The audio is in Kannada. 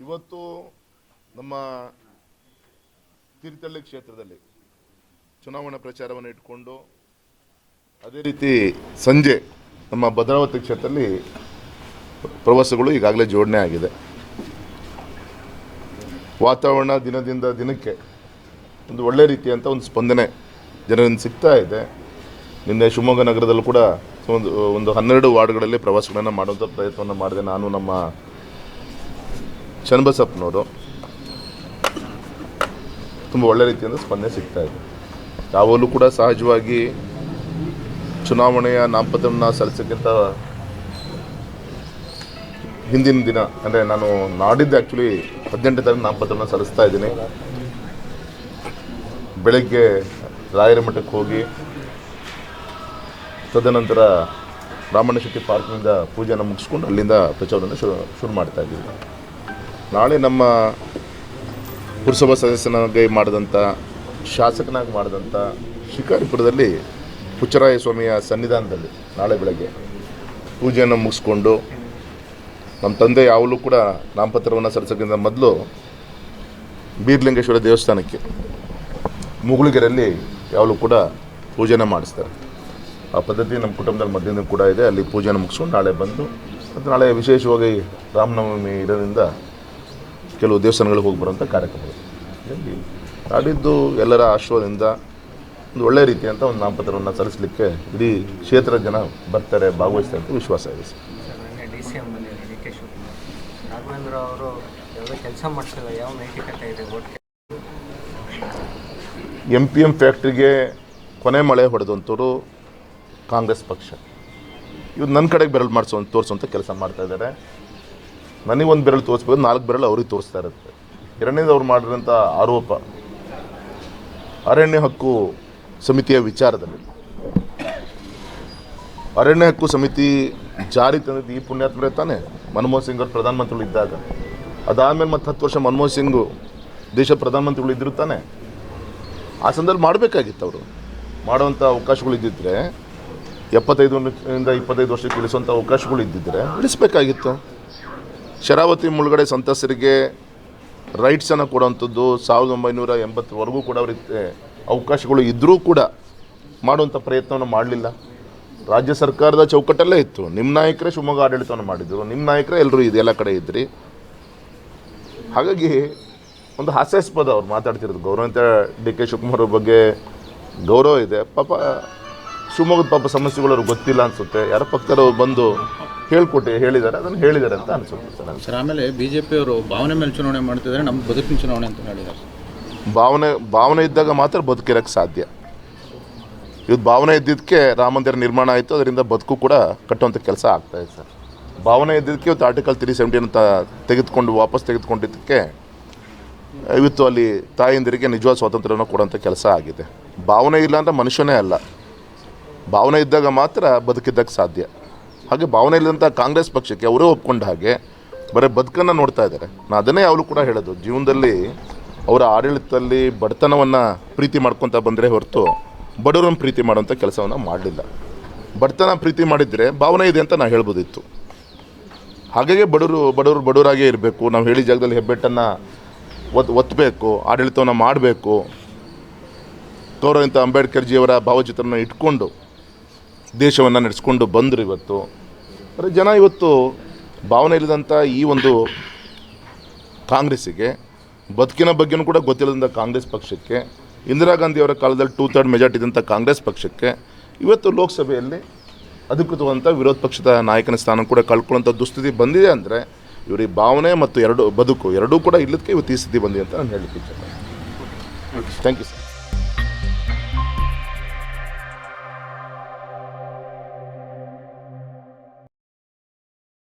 ಇವತ್ತು ನಮ್ಮ ತೀರ್ಥಹಳ್ಳಿ ಕ್ಷೇತ್ರದಲ್ಲಿ ಚುನಾವಣಾ ಪ್ರಚಾರವನ್ನು ಇಟ್ಕೊಂಡು ಅದೇ ರೀತಿ ಸಂಜೆ ನಮ್ಮ ಭದ್ರಾವತಿ ಕ್ಷೇತ್ರದಲ್ಲಿ ಪ್ರವಾಸಗಳು ಈಗಾಗಲೇ ಜೋಡಣೆ ಆಗಿದೆ. ವಾತಾವರಣ ದಿನದಿಂದ ದಿನಕ್ಕೆ ಒಂದು ಒಳ್ಳೆ ರೀತಿಯಂಥ ಒಂದು ಸ್ಪಂದನೆ ಜನರಿಂದ ಸಿಗ್ತಾ ಇದೆ. ನಿನ್ನೆ ಶಿವಮೊಗ್ಗ ನಗರದಲ್ಲೂ ಕೂಡ ಒಂದು ಒಂದು ಹನ್ನೆರಡು ವಾರ್ಡ್ಗಳಲ್ಲಿ ಪ್ರವಾಸಗಳನ್ನು ಮಾಡುವಂಥ ಪ್ರಯತ್ನವನ್ನು ಮಾಡಿದೆ ನಾನು ನಮ್ಮ ಚನ್ನಬಸಪ್ಪನವರು. ತುಂಬ ಒಳ್ಳೆ ರೀತಿಯಿಂದ ಸ್ಪಂದನೆ ಸಿಗ್ತಾ ಇದೆ. ಯಾವಾಗಲೂ ಕೂಡ ಸಹಜವಾಗಿ ಚುನಾವಣೆಯ ನಾಮಪತ್ರವನ್ನು ಸಲ್ಲಿಸೋಕ್ಕಿಂತ ಹಿಂದಿನ ದಿನ, ಅಂದರೆ ನಾನು ನಾಡಿದ್ದು ಆ್ಯಕ್ಚುಲಿ ಹದಿನೆಂಟು ತಾರೀಕು ನಾಮಪತ್ರವನ್ನು ಸಲ್ಲಿಸ್ತಾ ಇದ್ದೀನಿ. ಬೆಳಗ್ಗೆ ರಾಯರ ಮಠಕ್ಕೆ ಹೋಗಿ, ತದನಂತರ ರಾಮಣ್ಣ ಶೆಟ್ಟಿ ಪಾರ್ಕ್ನಿಂದ ಪೂಜೆನ ಮುಗಿಸ್ಕೊಂಡು ಅಲ್ಲಿಂದ ಪ್ರಚಾರವನ್ನು ಶುರು ಶುರು ಮಾಡ್ತಾ ಇದ್ದೀವಿ. ನಾಳೆ ನಮ್ಮ ಪುರಸಭಾ ಸದಸ್ಯನಾಗಿ ಮಾಡಿದಂಥ ಶಾಸಕನಾಗಿ ಮಾಡಿದಂಥ ಶಿಕಾರಿಪುರದಲ್ಲಿ ಪುಚ್ಚರಾಯ ಸ್ವಾಮಿಯ ಸನ್ನಿಧಾನದಲ್ಲಿ ನಾಳೆ ಬೆಳಗ್ಗೆ ಪೂಜೆಯನ್ನು ಮುಗಿಸ್ಕೊಂಡು ನಮ್ಮ ತಂದೆ ಯಾವಲೂ ಕೂಡ ನಾಮಪತ್ರವನ್ನು ಸಲ್ಲಿಸೋಕ್ಕಿಂತ ಮೊದಲು ಬೀರ್ಲಿಂಗೇಶ್ವರ ದೇವಸ್ಥಾನಕ್ಕೆ ಮುಗುಳಿಗೆರೆಯಲ್ಲಿ ಯಾವಲೂ ಕೂಡ ಪೂಜೆನ ಮಾಡಿಸ್ತಾರೆ. ಆ ಪದ್ಧತಿ ನಮ್ಮ ಕುಟುಂಬದಲ್ಲಿ ಮಧ್ಯದಿಂದ ಕೂಡ ಇದೆ. ಅಲ್ಲಿ ಪೂಜೆನ ಮುಗಿಸ್ಕೊಂಡು ನಾಳೆ ಬಂದು ಮತ್ತು ನಾಳೆ ವಿಶೇಷವಾಗಿ ರಾಮನವಮಿ ಇರೋದ್ರಿಂದ ಕೆಲವು ದೇವಸ್ಥಾನಗಳಿಗೆ ಹೋಗಿ ಬರುವಂಥ ಕಾರ್ಯಕ್ರಮಗಳು. ಇಲ್ಲಿ ನಾಡಿದ್ದು ಎಲ್ಲರ ಆಶ್ರಯದಿಂದ ಒಂದು ಒಳ್ಳೆಯ ರೀತಿಯಂಥ ಒಂದು ನಾಮಪತ್ರವನ್ನು ಸಲ್ಲಿಸಲಿಕ್ಕೆ ಇಡೀ ಕ್ಷೇತ್ರದ ಜನ ಬರ್ತಾರೆ, ಭಾಗವಹಿಸ್ತಾರೆ ಅಂತ ವಿಶ್ವಾಸ ಇದೆ. ಸಿ ಎಂ ಬಂದಿದ್ದಾರೆ ಡಿ ಕೆ ಶಿವಕುಮಾರ್. ರಾಘವೇಂದ್ರ ಅವರು ಯಾವುದೋ ಕೆಲಸ ಮಾಡ್ತಿಲ್ಲ ಯಾವ ನೈತಿಕತೆ ಇದೆ, ಓಟ್ ಎಂ ಪಿ ಎಂ ಫ್ಯಾಕ್ಟ್ರಿಗೆ ಕೊನೆ ಮಳೆ ಹೊಡೆದಂಥವ್ರು ಕಾಂಗ್ರೆಸ್ ಪಕ್ಷ. ಇವ್ರು ನನ್ನ ಕಡೆಗೆ ಬೆರಳು ಮಾಡಿಸೋ ತೋರಿಸುವಂಥ ಕೆಲಸ ಮಾಡ್ತಾ ಇದ್ದಾರೆ ನನಗೊಂದು ಬೆರಳು ತೋರಿಸ್ಬೋದು, ನಾಲ್ಕು ಬೆರಳು ಅವ್ರಿಗೆ ತೋರಿಸ್ತಾ ಇರುತ್ತೆ. ಎರಡನೇದು ಅವ್ರು ಮಾಡಿರೋಂಥ ಆರೋಪ ಅರಣ್ಯ ಹಕ್ಕು ಸಮಿತಿಯ ವಿಚಾರದಲ್ಲಿ. ಅರಣ್ಯ ಹಕ್ಕು ಸಮಿತಿ ಜಾರಿ ತಂದಿದ್ದು ಈ ಪುಣ್ಯಾತ್ಮರೇ ತಾನೇ? ಮನಮೋಹನ್ ಸಿಂಗ್ ಅವರು ಪ್ರಧಾನಮಂತ್ರಿಗಳು ಇದ್ದಾಗ. ಅದಾದಮೇಲೆ ಮತ್ತೆ ಹತ್ತು ವರ್ಷ ಮನಮೋಹನ್ ಸಿಂಗು ದೇಶ ಪ್ರಧಾನಮಂತ್ರಿಗಳು ಇದ್ದರು ತಾನೆ? ಆ ಸಂದರ್ಭ ಮಾಡಬೇಕಾಗಿತ್ತು ಅವರು. ಮಾಡುವಂಥ ಅವಕಾಶಗಳು ಇದ್ದಿದ್ದರೆ ಎಪ್ಪತ್ತೈದು ಇಂದ ಇಪ್ಪತ್ತೈದು ವರ್ಷಕ್ಕೆ ಇಳಿಸುವಂಥ ಅವಕಾಶಗಳು ಇದ್ದಿದ್ದರೆ ಇಳಿಸ್ಬೇಕಾಗಿತ್ತು ಶರಾವತಿ ಮುಳುಗಡೆ ಸಂತಸರಿಗೆ ರೈಟ್ಸನ್ನು ಕೊಡುವಂಥದ್ದು ಸಾವಿರದ ಒಂಬೈನೂರ ಎಂಬತ್ತರವರೆಗೂ ಕೂಡ ಅವರಿಗೆ, ಅವಕಾಶಗಳು ಇದ್ದರೂ ಕೂಡ ಮಾಡುವಂಥ ಪ್ರಯತ್ನವನ್ನು ಮಾಡಲಿಲ್ಲ. ರಾಜ್ಯ ಸರ್ಕಾರದ ಚೌಕಟ್ಟಲ್ಲೇ ಇತ್ತು. ನಿಮ್ಮ ನಾಯಕರೇ ಶಿವಮೊಗ್ಗ ಆಡಳಿತವನ್ನು ಮಾಡಿದ್ರು. ನಿಮ್ಮ ನಾಯಕರೇ ಎಲ್ಲರೂ ಇದೆಲ್ಲ ಕಡೆ ಇದ್ರಿ. ಹಾಗಾಗಿ ಒಂದು ಹಾಸ್ಯಾಸ್ಪದ ಅವ್ರು ಮಾತಾಡ್ತಿರೋದು. ಗೌರವಂತ ಡಿ ಕೆ ಶಿವಕುಮಾರ್ ಅವ್ರ ಬಗ್ಗೆ ಗೌರವ ಇದೆ. ಪಾಪ ಶಿವಮೊಗ್ಗದ ಪಾಪ ಸಮಸ್ಯೆಗಳು ಅವ್ರಿಗೆ ಗೊತ್ತಿಲ್ಲ ಅನಿಸುತ್ತೆ. ಯಾರೋ ಪಕ್ಕದವ್ರು ಬಂದು ಹೇಳ್ಕೊಟ್ಟೆ ಹೇಳಿದ್ದಾರೆ ಅದನ್ನು ಹೇಳಿದ್ದಾರೆ ಅಂತ ಅನಿಸುತ್ತೆ ಸರ್ ಸರ್ ಆಮೇಲೆ ಬಿ ಜೆ ಪಿಯವರು ಭಾವನೆ ಮೇಲೆ ಚುನಾವಣೆ ಮಾಡ್ತಿದ್ದಾರೆ ನಮ್ಮ ಬದುಕಿನ ಚುನಾವಣೆ ಅಂತ ಹೇಳಿದ್ದಾರೆ. ಭಾವನೆ ಭಾವನೆ ಇದ್ದಾಗ ಮಾತ್ರ ಬದುಕಿರೋಕ್ಕೆ ಸಾಧ್ಯ. ಇವತ್ತು ಭಾವನೆ ಇದ್ದಿದ್ದಕ್ಕೆ ರಾಮ ಮಂದಿರ ನಿರ್ಮಾಣ ಆಯಿತು, ಅದರಿಂದ ಬದುಕು ಕೂಡ ಕಟ್ಟುವಂಥ ಕೆಲಸ ಆಗ್ತಾ ಇದೆ ಸರ್. ಭಾವನೆ ಇದ್ದಿದ್ದಕ್ಕೆ ಇವತ್ತು ಆರ್ಟಿಕಲ್ ತ್ರೀ ಸೆವೆಂಟೀನ್ ಅಂತ ತೆಗೆದುಕೊಂಡು ವಾಪಸ್ ತೆಗೆದುಕೊಂಡಿದ್ದಕ್ಕೆ ಇವತ್ತು ಅಲ್ಲಿ ತಾಯಂದಿರಿಗೆ ನಿಜವಾದ ಸ್ವಾತಂತ್ರ್ಯವನ್ನು ಕೊಡೋಂಥ ಕೆಲಸ ಆಗಿದೆ. ಭಾವನೆ ಇಲ್ಲ ಅಂದರೆ ಮನುಷ್ಯನೇ ಅಲ್ಲ. ಭಾವನೆ ಇದ್ದಾಗ ಮಾತ್ರ ಬದುಕಿದ್ದಕ್ಕೆ ಸಾಧ್ಯ. ಹಾಗೆ ಭಾವನೆ ಇಲ್ಲದಂಥ ಕಾಂಗ್ರೆಸ್ ಪಕ್ಷಕ್ಕೆ ಅವರೇ ಒಪ್ಕೊಂಡ ಹಾಗೆ ಬರೀ ಬದುಕನ್ನು ನೋಡ್ತಾ ಇದ್ದಾರೆ. ನಾನು ಅದನ್ನೇ ಯಾವಾಗಲೂ ಕೂಡ ಹೇಳೋದು, ಜೀವನದಲ್ಲಿ ಅವರ ಆಡಳಿತದಲ್ಲಿ ಬಡತನವನ್ನು ಪ್ರೀತಿ ಮಾಡ್ಕೊತ ಬಂದರೆ ಹೊರತು ಬಡವರನ್ನು ಪ್ರೀತಿ ಮಾಡುವಂಥ ಕೆಲಸವನ್ನು ಮಾಡಲಿಲ್ಲ. ಬಡತನ ಪ್ರೀತಿ ಮಾಡಿದರೆ ಭಾವನೆ ಇದೆ ಅಂತ ನಾನು ಹೇಳ್ಬೋದಿತ್ತು. ಹಾಗಾಗಿ ಬಡವರು ಬಡವರು ಬಡವರಾಗೇ ಇರಬೇಕು. ನಾವು ಹೇಳಿ ಜಾಗದಲ್ಲಿ ಹೆಬ್ಬೆಟ್ಟನ್ನು ಒತ್ತು ಒತ್ತಬೇಕು ಆಡಳಿತವನ್ನು ಮಾಡಬೇಕು. ಗೌರವಂತ ಅಂಬೇಡ್ಕರ್ ಜಿಯವರ ಭಾವಚಿತ್ರನ ಇಟ್ಕೊಂಡು ದೇಶವನ್ನು ನಡೆಸ್ಕೊಂಡು ಬಂದರು ಇವತ್ತು. ಆದರೆ ಜನ ಇವತ್ತು ಭಾವನೆ ಇಲ್ಲದಂಥ ಈ ಒಂದು ಕಾಂಗ್ರೆಸ್ಸಿಗೆ, ಬದುಕಿನ ಬಗ್ಗೆನೂ ಕೂಡ ಗೊತ್ತಿಲ್ಲದಂಥ ಕಾಂಗ್ರೆಸ್ ಪಕ್ಷಕ್ಕೆ ಇಂದಿರಾ ಗಾಂಧಿಯವರ ಕಾಲದಲ್ಲಿ ಟೂ ಥರ್ಡ್ ಮೆಜಾರಿಟಿ ಇದ್ದಂಥ ಕಾಂಗ್ರೆಸ್ ಪಕ್ಷಕ್ಕೆ ಇವತ್ತು ಲೋಕಸಭೆಯಲ್ಲಿ ಅಧಿಕೃತವಾದಂಥ ವಿರೋಧ ಪಕ್ಷದ ನಾಯಕನ ಸ್ಥಾನ ಕೂಡ ಕಳ್ಕೊಳ್ಳುವಂಥ ದುಸ್ಥಿತಿ ಬಂದಿದೆ ಅಂದರೆ ಇವರಿಗೆ ಭಾವನೆ ಮತ್ತು ಎರಡು ಬದುಕು ಎರಡೂ ಕೂಡ ಇಲ್ಲದಕ್ಕೆ ಇವತ್ತು ಈ ಸ್ಥಿತಿ ಬಂದಿದೆ ಅಂತ ನಾನು ಹೇಳಲಿಕ್ಕೆ ಥ್ಯಾಂಕ್ ಯು ಸರ್